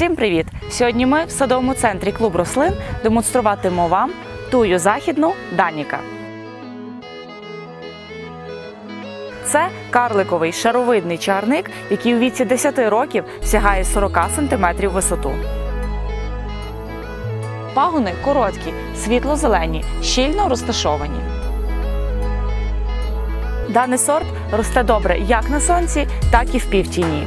Всім привіт! Сьогодні ми в садовому центрі клуб рослин демонструватимемо вам тую західну Даніка. Це карликовий шаровидний чагарник, який у віці 10 років сягає 40 см висоту. Пагони короткі, світло-зелені, щільно розташовані. Даний сорт росте добре як на сонці, так і в півтіні.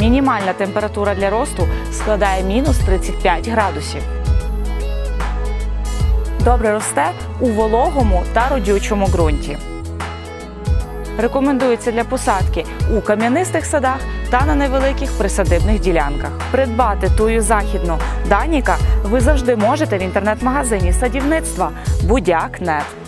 Мінімальна температура для росту складає мінус 35 градусів. Добре росте у вологому та родючому ґрунті. Рекомендується для посадки у кам'янистих садах та на невеликих присадибних ділянках. Придбати тую західну Даніка ви завжди можете в інтернет-магазині садівництва Будяк.нет.